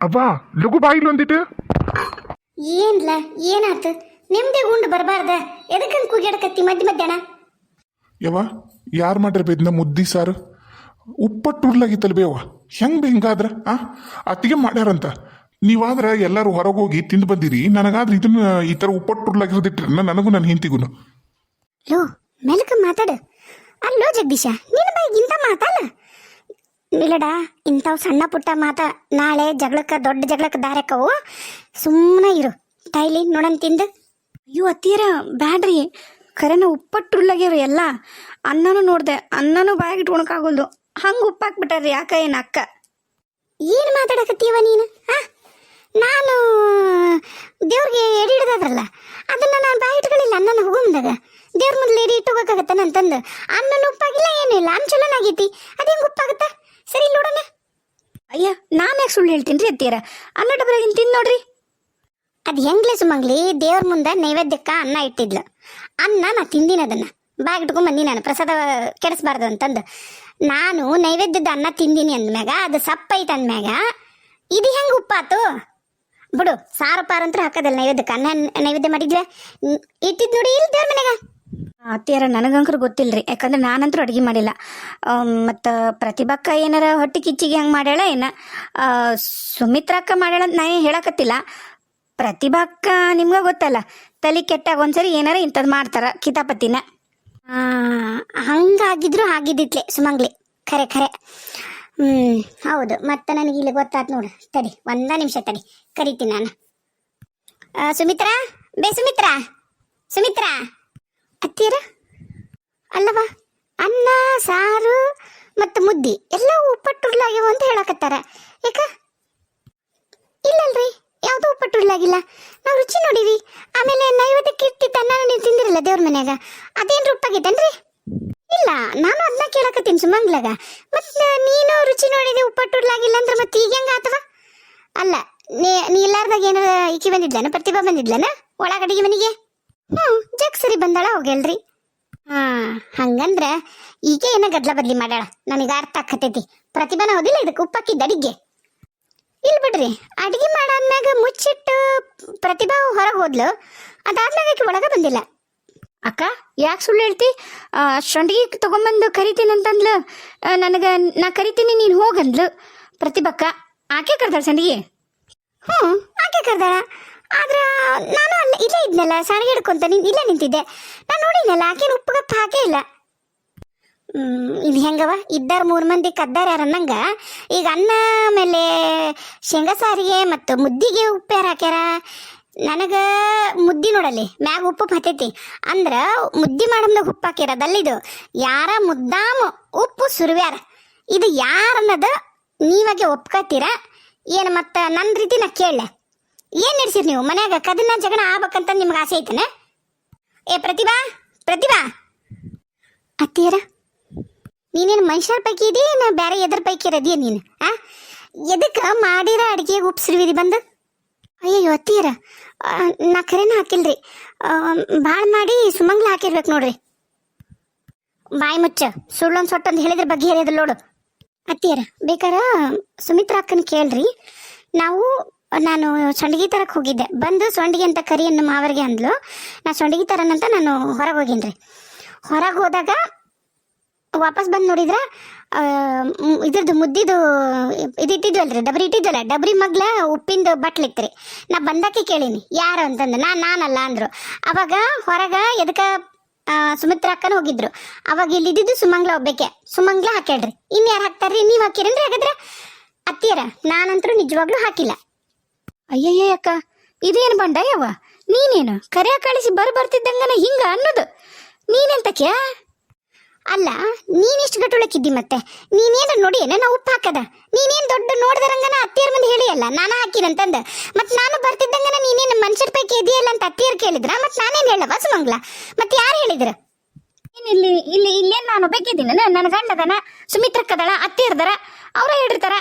ಅವ್ವ ಲಘು ಬಾಯಿಲು ಒಂದಿಟ್ಟು. ಏನ್ಲ ಏನಾತು? ನಿಮ್ದೇ ಗುಂಡು ಬರಬಾರ್ದ. ಎದಕ್ಕಂಗ್ ಕೂಗ್ಯಾಡಕತ್ತಿ ಮಧ್ಯ ಮಧ್ಯಾಹ್ನ? ಯವ್ವ ಯಾರು ಮಾಡ್ರ ಬೇದ್ನ ಮುದ್ದಿ ಸಾರು? ಉಪ್ಪಟ್ಟು ಉರ್ಲಾಗಿತ್ತಲ್ಲ ಬೇವ ಹೆಂಗ್ ಹಿಂಗಾದ್ರ ಆ? ಅತ್ತಿಗೆ ಮಾಡ್ಯಾರಂತ. ನೀವಾದ್ರ ಎಲ್ಲರೂ ಹೊರಗೆ ಹೋಗಿ ತಿಂದು ಬಂದಿರಿ. ನನಗಾದ್ರೆ ಇದನ್ನ ಈ ಥರ ಉಪ್ಪಟ್ಟು ಉರ್ಲಾಗಿರೋದಿಟ್ರೆ ನನಗೂ ನನ್ನ ಹಿಂತಿಗೂ ಲೋ ಮೆಲಕ ಮಾತಾಡು. ಅಲ್ಲೋ ಜಗದೀಶ ನಿನ್ನ ಬಾಯಿಗಿಂತ ಮಾತಲ್ಲ ಇಲ್ಲಡ ಇಂಥವು ಸಣ್ಣ ಪುಟ್ಟ ಮಾತ ನಾಳೆ ಜಗಳಕ್ಕೆ ದೊಡ್ಡ ಜಗಳಕ್ಕೆ ದಾರಕ್ಕವು ಸುಮ್ಮನೆ ಇರು. ತಾಯಿಲಿ ನೋಡನ್ ತಿಂದು. ಅಯ್ಯೋ ಅತ್ತೀರ ಬ್ಯಾಡ್ರಿ. ಖರೇನ ಉಪ್ಪಟ್ಟುರ್ಲಾಗ್ಯಾವ ಎಲ್ಲ. ಅನ್ನನೂ ನೋಡ್ದೆ ಅನ್ನನೂ ಬಾಯಾಗಿ ಇಟ್ಕೊಳಕಾಗಲ್ದು ಹಂಗೆ ಉಪ್ಪಾಕ್ಬಿಟ್ಟಾರ್ರಿ ಯಾಕ ಏನು ಅಕ್ಕ? ಏನು ಮಾತಾಡಕತ್ತೀವ ನೀನು ಆ? ನಾನು ದೇವ್ರಿಗೆ ಎಡಿ ಹಿಡ್ದದ್ರಲ್ಲ ಅದನ್ನ ನಾನು ಬಾಯಿ ಇಟ್ಕೊಳ್ಳಿಲ್ಲ ಅನ್ನನ ಹುಗುಮ್ದಾಗ. ದೇವ್ರ ಮೊದಲು ಎಡಿ ಇಟ್ಟೋಗಕ್ಕಾಗತ್ತ ನಂತಂದು ಅನ್ನನ ಉಪ್ಪಾಗಿಲ್ಲ ಏನಿಲ್ಲ. ಅನ್ನ ಚಲೋನಾಗೈತಿ. ಅದೇಂಗೆ ಉಪ್ಪಾಗತ್ತ? ಸರಿ ಇಲ್ಲಿ ಅಯ್ಯ, ನಾನು ಯಾಕೆ ಸುಳ್ಳು ಹೇಳ್ತೀನಿ ರೀ ಅತ್ತೀರ ಅನ್ನ ಡಬ್ರಾಗಿನ್ ತಿಂದು ನೋಡ್ರಿ. ಅದು ಹೆಂಗ್ಲೆ ಸುಮಂಗ್ಲಿ, ದೇವ್ರ ಮುಂದೆ ನೈವೇದ್ಯಕ್ಕ ಅನ್ನ ಇಟ್ಟಿದ್ಲು. ಅನ್ನ ನಾ ತಿಂದಿನ ಅದನ್ನ. ಬ್ಯಾಗ್ ಇಟ್ಕೊಂಡ್ ಬಂದಿ ನಾನು, ಪ್ರಸಾದ ಕೆಡಿಸ್ಬಾರ್ದು ಅಂತಂದು. ನಾನು ನೈವೇದ್ಯದ ಅನ್ನ ತಿಂದಿನಿ ಅಂದ್ಮ್ಯಾಗ, ಅದು ಸಪ್ಪೈತೆ ಅಂದ್ಮ್ಯಾಗ, ಇದು ಹೆಂಗೆ ಉಪ್ಪಾತು? ಬಿಡು, ಸಾರು ಪಾರಂತ್ರ ಹಾಕದಲ್ಲ ನೈವೇದ್ಯಕ್ಕೆ, ಅನ್ನ ನೈವೇದ್ಯ ಮಾಡಿದ್ವಿ. ಇಟ್ಟಿದ್ ನೋಡಿ ಇಲ್ಲಿ ದೇವ್ರ ಮನೆಗ. ಅತ್ತಿಯಾರ ನನಗಂಕರು ಗೊತ್ತಿಲ್ರಿ. ಯಾಕಂದ್ರೆ ನಾನಂತರೂ ಅಡುಗೆ ಮಾಡಿಲ್ಲ. ಮತ್ತು ಪ್ರತಿಭಕ್ಕ ಏನಾರ ಹೊಟ್ಟೆ ಕಿಚ್ಚಿಗೆ ಹಂಗೆ ಮಾಡ್ಯಾಳ ಏನ? ಸುಮಿತ್ರಕ್ಕ ಮಾಡ್ಯಾಳ ಅಂತ ನಾ ಏನ್ ಹೇಳಕತ್ತಿಲ್ಲ. ಪ್ರತಿಭಕ್ಕ ನಿಮ್ಗೆ ಗೊತ್ತಲ್ಲ, ತಲೆ ಕೆಟ್ಟಾಗ ಒಂದ್ಸರಿ ಏನಾರ ಇಂಥದ್ದು ಮಾಡ್ತಾರ ಕಿತಾಪತಿನ. ಹಂಗಾಗಿದ್ರು ಆಗಿದ್ದಿತ್ಲೆ ಸುಮಂಗ್ಲಿ. ಖರೆ ಖರೆ. ಹ್ಮ್, ಹೌದು. ಮತ್ತೆ ನನಗೆ ಇಲ್ಲಿ ಗೊತ್ತಾತ್ ನೋಡು. ತಡಿ, ಒಂದ ನಿಮಿಷ ತಡಿ. ಕರಿತೀನಿ ನಾನು. ಸುಮಿತ್ರಾ? ಬೇ ಸುಮಿತ್ರಾ? ಸುಮಿತ್ರಾ? ಅತ್ತೀರ ಅಲ್ಲವಾ? ಅನ್ನ, ಸಾರು ಮತ್ತು ಮುದ್ದಿ ಎಲ್ಲ ಉಪ್ಪಟ್ಟುರ್ಲಾಗ್ಯವ ಅಂತ ಹೇಳಕತ್ತಾರ. ಯಾಕ ಇಲ್ಲಲ್ರಿ, ಯಾವುದೂ ಉಪ್ಪಟ್ಟುರ್ಲಾಗಿಲ್ಲ ನಾವು ರುಚಿ ನೋಡಿವಿ. ಆಮೇಲೆ ನೈವೇದ್ಯಕ್ಕೆ ಇಟ್ಟಿದ್ದ ಅನ್ನ ನೀವು ತಿಂದಿರಲ್ಲ ದೇವ್ರ ಮನ್ಯಾಗ. ಅದೇನು ಉಪ್ಪಾಗೈತೇನ್ರಿ ಇಲ್ಲ, ನಾನು ಅದನ್ನ ಕೇಳಕತ್ತೀನಿ ಸುಮಂಗ್ಲಾಗ. ಮತ್ತೆ ನೀನು ರುಚಿ ನೋಡಿದೆ ಉಪ್ಪಟ್ಟುರ್ಲಾಗಿಲ್ಲ ಅಂದ್ರೆ ಮತ್ತೆ ಈಗ ಹೆಂಗ ಆತವ? ಅಲ್ಲ, ನೀ ನೀ ಇಲ್ಲಾರ್ದಾಗ ಏನಾರ ಈಕಿ ಬಂದಿದ್ಲನ, ಪ್ರತಿಭಾ ಬಂದಿದ್ಲನ, ಒಳಗಡೆಗೆ ಮನೆಗೆ? ಹ್ಞೂ ಜಗ್ ಸರಿ ಬಂದಾಳ ಹೋಗ್ಯಲ್ರಿ ಹಾ ಹಂಗಂದ್ರ ಈಗ ಏನ ಗದ್ಲ ಬದ್ಲಿ ಮಾಡ್ಯಾಳ? ನನಗೆ ಅರ್ಥ ಆಕತೈತಿ ಪ್ರತಿಭಾನ ಹೋದಿಲ್ಲ ಇದಕ್ಕೆ? ಉಪ್ಪಾಕಿದ್ದ ಅಡಿಗೆ. ಇಲ್ ಬಿಡ್ರಿ ಅಡಿಗೆ ಮಾಡಾದ್ಮ್ಯಾಗ ಮುಚ್ಚಿಟ್ಟು ಪ್ರತಿಭಾ ಹೊರಗೆ ಹೋದ್ಲು. ಅದಾದ್ಮ್ಯಾಗ ಆಕಿ ಒಳಗ ಬಂದಿಲ್ಲ. ಅಕ್ಕ ಯಾಕೆ ಸುಳ್ಳು ಹೇಳ್ತಿ? ಶೊಂಡಿಗೆ ತಗೊಂಬಂದು ಕರಿತೀನಿ ಅಂತಂದ್ಲು. ನನಗೆ ನಾ ಕರಿತೀನಿ ನೀನು ಹೋಗಂದ್ಲು. ಪ್ರತಿಭಕ್ಕ ಆಕೆ ಕರ್ದಾಳ ಸಂಡಿಗೆ? ಹ್ಞೂ ಆಕೆ ಕರ್ದಾಳ. ಆದ್ರ ನಾನು ಅಲ್ಲ, ಇಲ್ಲೇ ಇದ್ನಲ್ಲ ಸಾರಿ ಹಿಡ್ಕೊಂತ ನೀನು, ಇಲ್ಲೇ ನಿಂತಿದ್ದೆ. ನಾನು ನೋಡಿನಲ್ಲ ಉಪ್ಪು ಉಪ್ಪುಗಪ್ಪ ಹಾಕೇ ಇಲ್ಲ. ಇದು ಹೆಂಗವ ಇದ್ದಾರ ಮೂರು ಮಂದಿ ಕದ್ದಾರ ಯಾರನ್ನಂಗ ಈಗ ಅನ್ನ ಆಮೇಲೆ ಶೇಂಗಾ ಸಾರಿಗೆ ಮತ್ತು ಮುದ್ದಿಗೆ ಉಪ್ಪು ಯಾರು ಹಾಕ್ಯಾರ? ನನಗೆ ಮುದ್ದಿ ನೋಡಲಿ ಮ್ಯಾಗ ಉಪ್ಪು ಹತ್ತೈತಿ ಅಂದ್ರ ಮುದ್ದಿ ಮಾಡಮ್ದಾಗ ಉಪ್ಪು ಹಾಕ್ಯಾರ, ಅದಲ್ಲಿದು. ಯಾರ ಮುದ್ದಾಮ ಉಪ್ಪು ಸುರುವ್ಯಾರ. ಇದು ಯಾರನ್ನದ ನೀವಾಗೆ ಒಪ್ಕೋತೀರ? ಏನು ಮತ್ತು ನನ್ನ ರೀತಿ ನಾ ಕೇಳಲೆ. ಏನು ನಡೆಸಿರಿ ನೀವು? ಮನ್ಯಾಗ ಕದನ ಜಗಳ ಆಗ್ಬೇಕಂತ ನಿಮ್ಗೆ ಆಸೆ ಐತನ? ಏ, ಪ್ರತಿಭಾ ಪ್ರತಿಭಾ! ಅತ್ತಿಯರ, ನೀನೇನು ಮನುಷ್ಯರ ಪೈಕಿ ಇದೀ ನಾ ಬೇರೆ ಎದ್ರ ಪೈಕಿ ಇರೋದಿಯ ನೀನು, ಆ? ಎದಕ್ಕೆ ಮಾಡಿರೋ ಅಡುಗೆಗೆ ಉಪ್ಸಿರುವಿದಿ ಬಂದು? ಅಯ್ಯೋ ಅತ್ತಿಯರ ನಾ ಖರೇನ ಹಾಕಿಲ್ರಿ. ಭಾಳ ಮಾಡಿ ಸುಮಂಗ್ಲ ಹಾಕಿರ್ಬೇಕು ನೋಡ್ರಿ. ಬಾಯಿ ಮುಚ್ಚ. ಸುಳ್ಳೊಂದು ಸೊಟ್ಟೊಂದು ಹೇಳಿದ್ರ ಬಗ್ಗೆ ಹೇಳಿದ್ರು ನೋಡು. ಅತ್ತಿಯರ ಬೇಕಾರ ಸುಮಿತ್ರಾ ಅಕ್ಕನ ಕೇಳ್ರಿ. ನಾವು ನಾನು ಸೊಂಡಿಗೆ ತರಕ್ಕೆ ಹೋಗಿದ್ದೆ. ಬಂದು ಸೊಂಡಿಗೆ ಅಂತ ಕರಿ ಅನ್ನೋ ಮಾವರಿಗೆ ಅಂದ್ಲು. ನಾ ಸೊಂಡಿಗೆ ತರನಂತ ನಾನು ಹೊರಗೆ ಹೋಗಿನ್ರಿ ಹೊರಗೆ ಹೋದಾಗ ವಾಪಸ್ ಬಂದು ನೋಡಿದ್ರ ಇದ್ರದ್ದು ಮುದ್ದಿದು ಇದು ಇಟ್ಟಿದ್ವಲ್ರಿ ಡಬ್ರಿ ಇಟ್ಟಿದ್ವಲ್ಲ, ಡಬ್ರಿ ಮಗ್ಲ ಉಪ್ಪಿಂದು ಬಟ್ಲಿತ್ರಿ ನಾ ಬಂದಾಕಿ ಕೇಳೀನಿ, ಯಾರು ಅಂತಂದು. ನಾ, ನಾನಲ್ಲ ಅಂದ್ರು. ಅವಾಗ ಹೊರಗ ಎದಕ್ಕೆ ಸುಮಿತ್ರ ಅಕ್ಕನ ಹೋಗಿದ್ರು. ಅವಾಗ ಇಲ್ಲಿದ್ದು ಸುಮಂಗ್ಲ ಒಬ್ಬಕ್ಕೆ ಸುಮಂಗ್ಲ ಹಾಕ್ಯಾಡ್ರಿ ಇನ್ ಯಾರು ಹಾಕ್ತಾರ್ರಿ? ನೀವ್ ಹಾಕಿರೇನ್ರಿ ಹಾಗಾದ್ರೆ? ಅತ್ತಿಯರ, ನಾನಂತರೂ ನಿಜವಾಗ್ಲೂ ಹಾಕಿಲ್ಲ. ಅಯ್ಯಯ್ಯ ಅಕ್ಕ, ಇದೇನು ಬಂಡ ಯಾವ ನೀನೇನು ಕರೆಯ ಕಳಿಸಿ ಬರ್ ಬರ್ತಿದ್ದಂಗನ ಹಿಂಗ ಅನ್ನೋದು? ನೀನೆಂತಕ್ಯಾ ಅಲ್ಲ, ನೀನಿಷ್ಟು ಗಟ್ಟುಳಕ್ಕಿದ್ದಿ ಮತ್ತೆ? ನೀನೇನು ನೋಡಿ ನಾ ಉಪ್ಪು ಹಾಕದ? ನೀನೇನು ದೊಡ್ಡ ನೋಡ್ದರಂಗನ ಅತ್ತಿಯರ್ ಮಂದಿ ಹೇಳಿಯಲ್ಲ, ನಾನು ಹಾಕಿನಂತಂದ ಮತ್ತೆ ನಾನು ಬರ್ತಿದ್ದಂಗನ ನೀನೇನು ಮನುಷ್ಯರ ಪೈಕಿ ಇದೆಯಲ್ಲ ಅಂತ ಅತ್ತಿಯರ್ ಕೇಳಿದ್ರ? ಮತ್ತೆ ನಾನೇನು ಹೇಳವ ಸುಮಂಗ್ಲ? ಮತ್ತೆ ಯಾರು ಹೇಳಿದ್ರ? ಇಲ್ಲಿ ಇಲ್ಲಿ, ಇಲ್ಲೇನು ನಾನು ಬೇಕಿದ್ದೀನಿ ನನ್ನ ಗಂಡದನ, ಸುಮಿತ್ರಕ್ಕದಳ, ಅತ್ತಿಯರ್ದರ, ಅವ್ರ ಹೇಳಿರ್ತಾರ.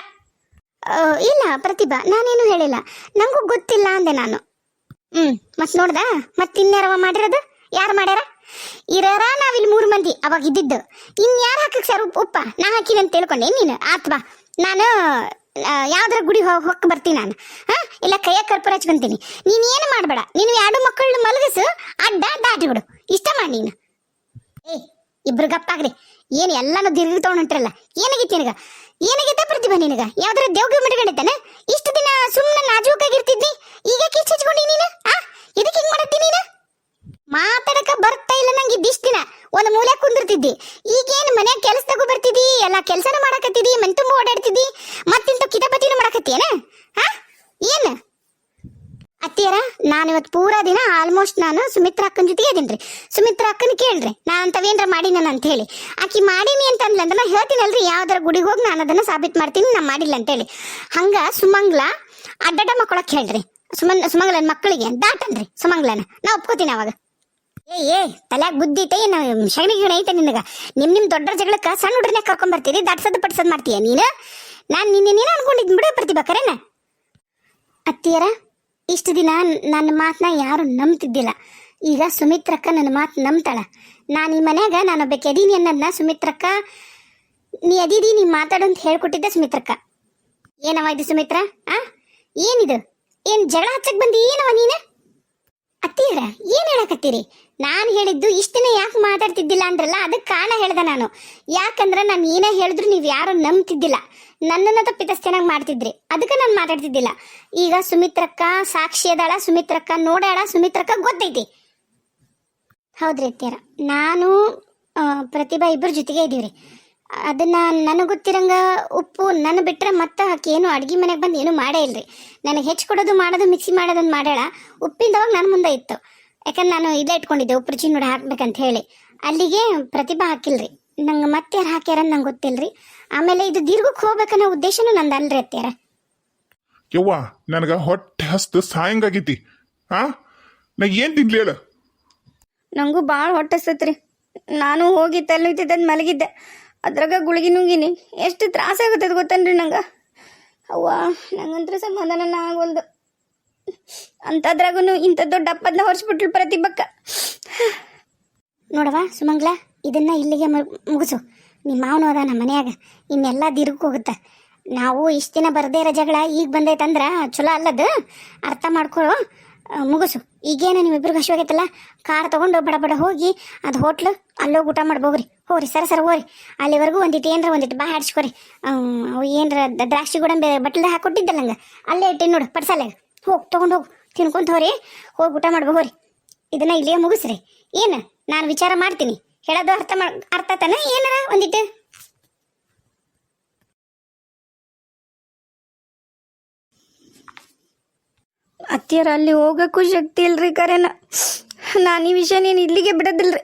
ಇಲ್ಲ, ಪ್ರತಿಭಾ, ನಾನೇನು ಹೇಳಿಲ್ಲ. ನಂಗೂ ಗೊತ್ತಿಲ್ಲ ಅಂದೆ ನಾನು. ಹ್ಮ್ ಮತ್ ನೋಡ್ದ? ಮತ್ ಇನ್ಯಾರವ ಮಾಡಿರೋದು? ಯಾರು ಮಾಡ್ಯಾರ? ಇರಾರ, ನಾವಿಲ್ಲಿ ಮೂರು ಮಂದಿ, ಅವಾಗ ಇದ್ದಿದ್ದು. ಇನ್ ಯಾರು ಹಾಕಕ್ ಸರ್ ಉಪ್ಪ? ನಾ ಹಾಕಿನಿ ಅಂತ ತಿಳ್ಕೊಂಡೆ. ನೀನು? ಆತ್ವಾ ನಾನು ಯಾವ್ದಾರ ಗುಡಿ ಹೊಕ್ಕ ಬರ್ತೀನಿ ನಾನು. ಹಾ? ಇಲ್ಲ, ಕೈಯ ಕರ್ಪೂರ ಹಚ್ಕೊಂತೀನಿ. ನೀನ್ ಏನು ಮಾಡಬೇಡ. ನೀನು ಎರಡು ಮಕ್ಕಳನ್ನ ಮಲಗಿಸು, ಅಡ್ಡ ದಾಟಿ ಬಿಡು. ಇಷ್ಟ ಮಾಡಿ ನೀನು. ಏ, ಇಬ್ರು ಗಪ್ಪಾಗ್ರಿ. ಏನು ಎಲ್ಲಾನು ದಿರ್ಗಿ ತಗೊಂಡ್ರಲ್ಲ ಏನಾಗಿತ್ತು ನಿನಗ? ಏನಾಗಿತ್ತ ಪ್ರತಿಭಾ ನಿನಗ? ಯಾವ್ದಾರ ದೇವ್ಗೆ ಮಡ್ಕೊಂಡಿದ್ದಾನೆ ಇಷ್ಟು ದಿನ ಸುಮ್ಮನೆ ನಾಜೂಕಾಗಿರ್ತಿದ್ನಿ ಈಗ ಕಿಚ್ಚು ಹಚ್ಕೊಂಡಿ ನೀನು? ಆ? ಇದಕ್ಕೆ ಹಿಂಗ್ ಮಾಡತ್ತಿ ನೀನು? ಮಾತಾಡಕ ಬರ್ತಾ ಇಲ್ಲ ನಂಗೆ ಇದ್ದಿಷ್ಟು ದಿನ. ಒಂದು ಮೂಲೆ ಕುಂದಿರ್ತಿದ್ದಿ. ಈಗೇನು ಮನ್ಯಾಗ ತಗೋ ಬರ್ತಿದ್ದಿ? ಎಲ್ಲ ಕೆಲ್ಸನೂ ಮಾಡಕತ್ತಿದ್ದಿ? ಮನ್ ತುಂಬ ಓಡಾಡ್ತಿದ್ದಿ? ಮತ್ತಿಂತ ಕಿತಾಪತಿನೂ ಮಾಡಕತ್ತೀಯನ? ಹಾ ಏನು? ಅತ್ತಿಯರ ನಾನು ಇವತ್ತು ಪೂರಾ ದಿನ ಆಲ್ಮೋಸ್ಟ್ ನಾನು ಸುಮಿತ್ರ ಅಕ್ಕನ ಜೊತೆಗೆ ಇದೀನಿ ಸುಮಿತ್ರ ಅಕ್ಕನ ಕೇಳ್ರಿ, ನಾನು ಅಂತವೇನ್ರ ಮಾಡಿನ ಅಂತ ಹೇಳಿ. ಆಕಿ ಮಾಡೀನಿ ಅಂತ ಅಂದ್ಲಂದ್ರೆ ನಾ ಹೇಳ್ತೀನಲ್ರಿ, ಯಾವ್ದಾರ ಗುಡಿಗೆ ಹೋಗಿ ನಾನು ಅದನ್ನ ಸಾಬೀತ್ ಮಾಡ್ತೀನಿ, ನಾ ಮಾಡಿಲ್ಲ ಅಂತೇಳಿ ಹಂಗ ಸುಮಂಗ್ಲ ಅಡ್ಡಡ ಮಕ್ಕಳಕ್ಕೆ ಹೇಳ್ರಿ ಸುಮನ್ ಸುಮಂಗ್ಲನ ಮಕ್ಕಳಿಗೆ ದಾಟನ್ರಿ ಸುಮಂಗ್ಲನ. ನಾ ಒಪ್ಕೋತೀನಿ ಅವಾಗ. ಏ ಏ, ತಲ್ಯಾಗ ಬುದ್ಧಿ ಐತೆ, ಏನು ಶಗಣಿ ಗಿಣ ಐತೆ ನಿನಗ? ನಿಮ್ ನಿಮ್ ದೊಡ್ಡ ಜಗಳಕ್ಕ ಸಣ್ಣ ಹುಡ್ರನ್ಯಾಗ ಕರ್ಕೊಂಡ್ ಬರ್ತೀರಿ ದಡ್ಸದ್ ಪಡ್ಸದ್ ಮಾಡ್ತೀಯ ನೀನು? ನಾನು ನಿನ್ನೆ ನೀನು ಬಿಡು, ಪ್ರತಿಭಾ ಕರೆನ? ಅತ್ತಿಯರ ಇಷ್ಟು ದಿನ ನನ್ನ ಮಾತನ್ನ ಯಾರು ನಂಬ್ತಿದ್ದಿಲ್ಲ. ಈಗ ಸುಮಿತ್ರಕ್ಕ ನನ್ನ ಮಾತು ನಂಬ್ತಾಳ. ನಾನು ಈ ಮನ್ಯಾಗ ಒಬ್ಬ ಕೆದೀನಿ ಅನ್ನೋದನ್ನ ಸುಮಿತ್ರಕ್ಕ, ನೀ ಅದೀದಿ, ನೀ ಮಾತಾಡು ಅಂತ ಹೇಳ್ಕೊಟ್ಟಿದ್ದೆ ಸುಮಿತ್ರಕ್ಕ. ಏನವ ಇದು ಸುಮಿತ್ರ, ಆ? ಏನಿದು? ಏನು ಜಗಳ ಹಚ್ಚಕ್ಕೆ ಬಂದಿ ಏನವ ನೀನು? ಹೇಳಕತ್ತೀರಿ? ನಾನು ಹೇಳಿದ್ದು ಇಷ್ಟನೇ ಯಾಕೆ ಮಾತಾಡ್ತಿದ್ದಿಲ್ಲ ಅಂದ್ರಲ್ಲ ಅದಕ್ಕೆ ಕಾರಣ ಹೇಳ್ದೆ ನಾನು. ಯಾಕಂದ್ರೆ ನಾನು ಏನೇ ಹೇಳಿದ್ರು ನೀವು ಯಾರು ನಂಬ್ತಿದ್ದಿಲ್ಲ. ನನ್ನನ್ನ ಚೆನ್ನಾಗಿ ಮಾಡ್ತಿದ್ರಿ. ಅದಕ್ಕೆ ನಾನು ಮಾತಾಡ್ತಿದ್ದಿಲ್ಲ. ಈಗ ಸುಮಿತ್ರಕ್ಕ ಸಾಕ್ಷಿ ಅದಾಳ, ಸುಮಿತ್ರಕ್ಕ ನೋಡ್ಯಾಳ, ಸುಮಿತ್ರಕ್ಕ ಗೊತ್ತೈತಿ. ಹೌದ್ರಿ ಅತ್ತಿಯರ, ನಾನು ಪ್ರತಿಭಾ ಇಬ್ಬರ ಜೊತೆಗೆ ಇದೀವ್ರಿ ಅದನ್ನ ನನಗೆ ಗೊತ್ತಿರಂಗ ಉಪ್ಪು ನನ್ನ ಬಿಟ್ರೆ ಮತ್ತೆ ಹಾಕಿ ಏನು ಅಡ್ಗೆ ಮನೆಗೆ ಬಂದು ಏನು ಮಾಡೇ ಇಲ್ರಿ. ನನಗೆ ಹೆಚ್ಚು ಕೊಡೋದು ಮಾಡೋದು, ಮಿಕ್ಸಿ ಮಾಡೋದನ್ನ ಮಾಡ್ಯಾಳ. ಉಪ್ಪಿಂದವಾಗ ನನ್ನ ಮುಂದೆ ಇತ್ತು. ಯಾಕಂದ್ರೆ ನಾನು ಇದೇ ಇಟ್ಕೊಂಡಿದ್ದೆ ಉಪ್ಪು ರುಚಿ ನೋಡಿ ಹಾಕ್ಬೇಕಂತ ಹೇಳಿ. ಅಲ್ಲಿಗೆ ಪ್ರತಿಭಾ ಹಾಕಿಲ್ರಿ. ನಂಗೆ ಮತ್ತೆ ಯಾರು ಹಾಕ್ಯಾರ ನಂಗೆ ಗೊತ್ತಿಲ್ರಿ. ಆಮೇಲೆ ಇದು ದೀರ್ಘಕ್ಕೆ ಹೋಗ್ಬೇಕನ್ನೋ ಉದ್ದೇಶನೂ ನಂದು ಅಲ್ರಿ ಅತ್ಯಾರ ಯವ್ವ ನನಗೆ ಹೊಟ್ಟೆ ಹಸ್ತು ಸಾಯಂಗಾಗೈತಿ. ಆ? ನಾ ಏನು ತಿನ್ಲಿ ಹೇಳ? ನನಗೂ ಭಾಳ ಹೊಟ್ಟೆ ಹಸ್ತತ್ರಿ. ನಾನು ಹೋಗಿ ತಲೆತಿದ್ದ ಮಲಗಿದ್ದೆ. ಅದ್ರಾಗ ಗುಳಿಗೆ ನುಂಗಿನಿ. ಎಷ್ಟು ತ್ರಾಸ ಆಗುತ್ತೆ ಗೊತ್ತನ್ರಿ ನಂಗೆ? ಅವ್ವ ನಂಗಂತ್ರ ಸಮಾಧಾನ ಆಗೋಲ್ದು. ಅಂಥದ್ರಾಗೂ ಇಂಥ ದೊಡ್ಡ ಅಪ್ಪದನ್ನ ಹೊರಿಸ್ಬಿಟ್ಲು ಪ್ರತಿಭಕ್ಕ. ನೋಡವಾ ಸುಮಂಗ್ಲ, ಇದನ್ನ ಇಲ್ಲಿಗೆ ಮುಗಿಸು. ನಿಮ್ಮ ಮಾವನು ಅದ ನಮ್ಮ ಮನೆಯಾಗ. ಇನ್ನೆಲ್ಲ ಹೋಗುತ್ತೆ. ನಾವು ಇಷ್ಟು ದಿನ ರಜೆಗಳ ಇರೋ ಈಗ ಬಂದೈತಂದ್ರ ಚಲೋ ಅಲ್ಲದ? ಅರ್ಥ ಮಾಡ್ಕೊಳ್ಳೋ ಮುಗಿಸು. ಈಗೇನು ನಿಮ್ಮಿಬ್ರಿಗೆ ಹಸಿವಾಗೈತಲ್ಲ ಕಾರ್ ತಗೊಂಡು ಬಡ ಬಡ ಹೋಗಿ ಅದು ಹೋಟ್ಲ್ ಅಲ್ಲೋಗಿ ಊಟ ಮಾಡ್ಬೋಗ್ರಿ. ಹೋಗ್ರಿ, ಸರ ಸರ ಹೋಗ್ರಿ. ಅಲ್ಲಿವರೆಗೂ ಒಂದಿಟ್ಟು ಏನರ ಒಂದಿಟ್ಟು ಬಾ ಹಾಡ್ಸ್ಕೊರಿ. ಅವು ಏನರ ದ್ರಾಕ್ಷಿ ಗೋಡಂಬಿ ಹಾಕಿ ಹಾಕೊಟ್ಟಿದ್ದಲ್ಲ ನಂಗೆ ಅಲ್ಲೇ ಇಟ್ಟಿನಿ ನೋಡು ಪಡ್ಸಲ್ಲಾಗ ಹೋಗಿ ತೊಗೊಂಡು ಹೋಗಿ. ತಿನ್ಕೊಂತ ಹೋರಿ ಹೋಗಿ ಊಟ ಮಾಡ್ಬೋ ಹೋರಿ. ಇದನ್ನ ಇಲ್ಲೇ ಮುಗಿಸ್ರಿ. ಏನು? ನಾನು ವಿಚಾರ ಮಾಡ್ತೀನಿ. ಹೇಳೋದು ಅರ್ಥ ಮಾಡ್ ಅರ್ಥ ತಾನ? ಏನಾರ ಒಂದಿಟ್ಟು. ಅತ್ತಿಯರ ಅಲ್ಲಿ ಹೋಗಕ್ಕೂ ಶಕ್ತಿ ಇಲ್ರಿ ಕರೆನ. ನಾನು ಈ ವಿಷಯ ನೀನು ಇಲ್ಲಿಗೆ ಬಿಡೋದಿಲ್ರಿ.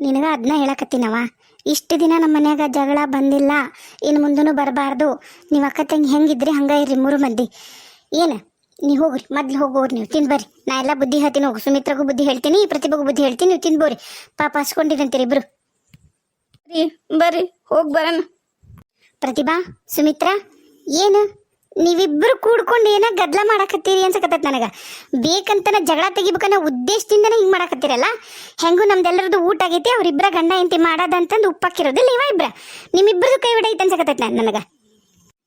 ನಿನಗ ಅದನ್ನ ಹೇಳಕತ್ತೀನವ ಇಷ್ಟು ದಿನ ನಮ್ಮ ಮನ್ಯಾಗ ಜಗಳ ಬಂದಿಲ್ಲ. ಇನ್ನು ಮುಂದೂ ಬರಬಾರ್ದು. ನೀವು ಅಕ್ಕ ತಂಗಿ ಹೆಂಗಿದ್ರಿ ಹಂಗ ಇರ್ರಿ ಮೂರು ಮಂದಿ. ಏನು? ನೀವು ಹೋಗ್ರಿ ಮೊದ್ಲು ಹೋಗೋರಿ ನೀವು ತಿಂದು ಬರ್ರಿ. ನಾ ಎಲ್ಲ ಬುದ್ಧಿ ಹೇಳ್ತೀನಿ ಹೋಗು ಸುಮಿತ್ರಗೂ ಬುದ್ಧಿ ಹೇಳ್ತೀನಿ ಪ್ರತಿಭೆಗೂ ಬುದ್ಧಿ ಹೇಳ್ತೀನಿ ನೀವು ತಿನ್ಬೋರಿ ಪಾಪ ಹಸ್ಕೊಂಡಿದಂತೀರಿ ಇಬ್ರು. ರೀ ಬರ್ರಿ ಹೋಗಿ ಬರೋಣ. ಪ್ರತಿಭಾ ಸುಮಿತ್ರ ಏನು? ನೀವಿಬ್ಬರು ಕೂಡ್ಕೊಂಡು ಏನ ಗದ್ಲ ಮಾಡಕತ್ತೀರಿ ಅನ್ಸಕತ್ತೈತ್ ನನಗೆ. ಬೇಕಂತನ ಜಗಳ ತೆಗಿಬೇಕನ್ನೋ ಉದ್ದೇಶದಿಂದನೇ ಹಿಂಗೆ ಮಾಡಕತ್ತೀರಲ್ಲ? ಹೆಂಗೂ ನಮ್ದೆಲ್ಲರದು ಊಟ ಆಗೈತಿ ಅವ್ರಿಬ್ರ ಗಂಡ ಎಂತಿ ಮಾಡೋದಂತಂದು ಉಪ್ಪಾಕಿರೋದಿಲ್ಲ ಇವ ಇಬ್ರ. ನಿಮ್ಮಿಬ್ಬರದು ಕೈ ಬಿಡೈತೆ ಅನ್ಸಕತ್ತ ನನಗೆ ನನಗ.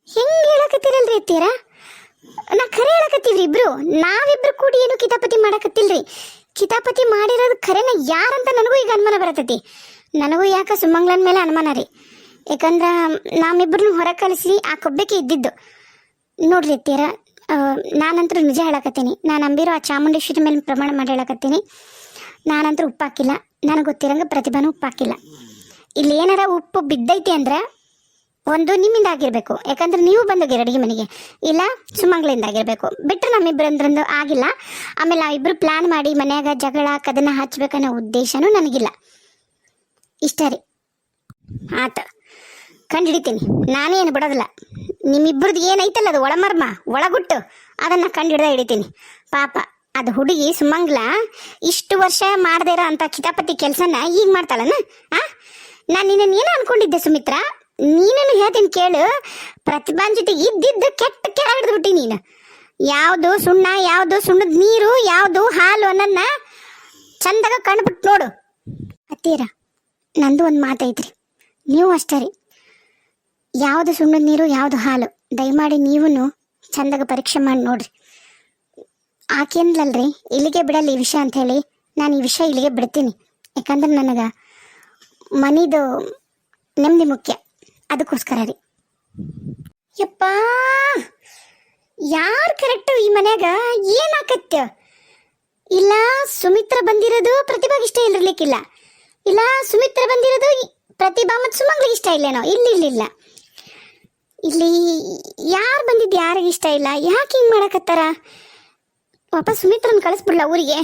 ಹೆಂಗ್ ಹೇಳಕತ್ತೀರಲ್ರಿ ಅತ್ತೀರ? ನಾ ಖರೆ ಹೇಳಕತ್ತೀವ್ರಿ ಇಬ್ರು. ನಾವಿಬ್ರು ಕೂಡಿ ಏನು ಕಿತಾಪತಿ ಮಾಡಕತ್ತಿಲ್ರಿ. ಕಿತಾಪತಿ ಮಾಡಿರೋದು ಖರೇನ ಯಾರಂತ ನನಗೂ ಈಗ ಅನುಮಾನ ಬರತೈತಿ. ನನಗೂ ಯಾಕೆ ಸುಮಂಗ್ಲನ್ ಮೇಲೆ ಅನುಮಾನ ರೀ. ಯಾಕಂದ್ರ ನಾವಿಬ್ರನ್ನ ಹೊರ ಕಳಿಸಿ ಆ ಕೊಬ್ಬಕ್ಕೆ ಇದ್ದಿದ್ದು. ನೋಡ್ರಿ ತೀರ ನಾನಂತರೂ ನಿಜ ಹೇಳಕತ್ತೀನಿ. ನಾನು ಅಂಬಿರೋ ಆ ಚಾಮುಂಡೇಶ್ವರಿ ಮೇಲೆ ಪ್ರಮಾಣ ಮಾಡಿ ಹೇಳಕತ್ತೀನಿ. ನಾನಂತರೂ ಉಪ್ಪು ಹಾಕಿಲ್ಲ ನನಗೆ ಗೊತ್ತಿರಂಗ ಪ್ರತಿಭಾನು ಉಪ್ಪಾಕಿಲ್ಲ. ಇಲ್ಲಿ ಏನಾರ ಉಪ್ಪು ಬಿದ್ದೈತಿ ಅಂದ್ರೆ ಒಂದು ನಿಮ್ಮಿಂದ ಆಗಿರ್ಬೇಕು. ಯಾಕಂದ್ರೆ ನೀವು ಬಂದೋಗಿರ ಅಡುಗೆ ಮನೆಗೆ. ಇಲ್ಲ, ಸುಮಂಗ್ಲಿಂದ ಆಗಿರ್ಬೇಕು. ಬಿಟ್ಟರೆ ನಮ್ಮಿಬ್ಬರಂದ್ರಂದು ಆಗಿಲ್ಲ. ಆಮೇಲೆ ನಾವಿಬ್ರು ಪ್ಲಾನ್ ಮಾಡಿ ಮನ್ಯಾಗ ಜಗಳ, ಕದನ ಹಚ್ಬೇಕನ್ನೋ ಉದ್ದೇಶನೂ ನನಗಿಲ್ಲ. ಇಷ್ಟ ರೀ. ಆತ. ಕಂಡು ಹಿಡಿತೀನಿ ನಾನೇನು ಬಿಡೋದಿಲ್ಲ. ನಿಮ್ಮಿಬ್ಬರದ್ದು ಏನೈತಲ್ಲ ಅದು ಒಳಮರ್ಮ, ಒಳಗುಟ್ಟು. ಅದನ್ನು ಕಂಡು ಹಿಡ್ದ ಹಿಡಿತೀನಿ. ಪಾಪ, ಅದು ಹುಡುಗಿ ಸುಮಂಗ್ಲ ಇಷ್ಟು ವರ್ಷ ಮಾಡದೇ ಇರೋ ಅಂಥ ಕಿತಾಪತಿ ಕೆಲಸನ ಈಗ ಮಾಡ್ತಾಳನ? ಆ? ನಾನು ನಿನ್ನ ಏನು ಅನ್ಕೊಂಡಿದ್ದೆ ಸುಮಿತ್ರ? ನೀನನ್ನು ಹೇಳ್ತೀನಿ ಕೇಳು. ಪ್ರತಿಭಾನ್ ಜೊತೆ ಇದ್ದಿದ್ದು ಕೆಟ್ಟ ಕೆಳ ಹಿಡಿದ್ಬಿಟ್ಟಿ ನೀನು. ಯಾವುದು ಸುಣ್ಣ, ಯಾವುದು ಸುಣ್ಣದ ನೀರು, ಯಾವುದು ಹಾಲು ಅನ್ನನ್ನ ಚಂದಾಗ ಕಣ್ಬಿಟ್ಟು ನೋಡು. ಅತ್ತೀರ, ನಂದು ಒಂದು ಮಾತೈತ್ರಿ ನೀವು ಅಷ್ಟೇ ರೀ. ಯಾವುದು ಸುಣ್ಣದ ನೀರು, ಯಾವುದು ಹಾಲು, ದಯಮಾಡಿ ನೀವೂ ಚಂದಾಗ ಪರೀಕ್ಷೆ ಮಾಡಿ ನೋಡ್ರಿ. ಆಕೆಂದ್ಲಲ್ರಿ ಇಲ್ಲಿಗೆ ಬಿಡಲ್ಲ ಈ ವಿಷಯ ಅಂತ ಹೇಳಿ ನಾನು ಈ ವಿಷಯ ಇಲ್ಲಿಗೆ ಬಿಡ್ತೀನಿ. ಯಾಕಂದ್ರೆ ನನಗೆ ಮನಿದು ನೆಮ್ಮದಿ ಮುಖ್ಯ. ಅದಕ್ಕೋಸ್ಕರ ರೀ. ಯಪ್ಪ! ಯಾರು ಕರೆಕ್ಟು ಈ ಮನ್ಯಾಗ? ಏನಾಕತ್ಯ? ಇಲ್ಲ, ಸುಮಿತ್ರ ಬಂದಿರೋದು ಪ್ರತಿಭಾಗ ಇಷ್ಟ ಇಲ್ಲಿರ್ಲಿಕ್ಕಿಲ್ಲ ಇಲ್ಲ, ಸುಮಿತ್ರ ಬಂದಿರೋದು ಪ್ರತಿಭಾ ಮತ್ತು ಸುಮಂಗ್ಲಿಗೆ ಇಷ್ಟ ಇಲ್ಲೇನೋ? ಇಲ್ಲಿ, ಇಲ್ಲ ಇಲ್ಲ. ಇಲ್ಲಿ ಯಾರು ಬಂದಿದ್ದು ಯಾರಿಗೆ ಇಷ್ಟ ಇಲ್ಲ? ಯಾಕೆ ಹಿಂಗೆ ಮಾಡಕತ್ತಾರ? ವಾಪಸ್ ಸುಮಿತ್ರನ ಕಳಿಸ್ಬಿಡ್ಲ ಊರಿಗೆ?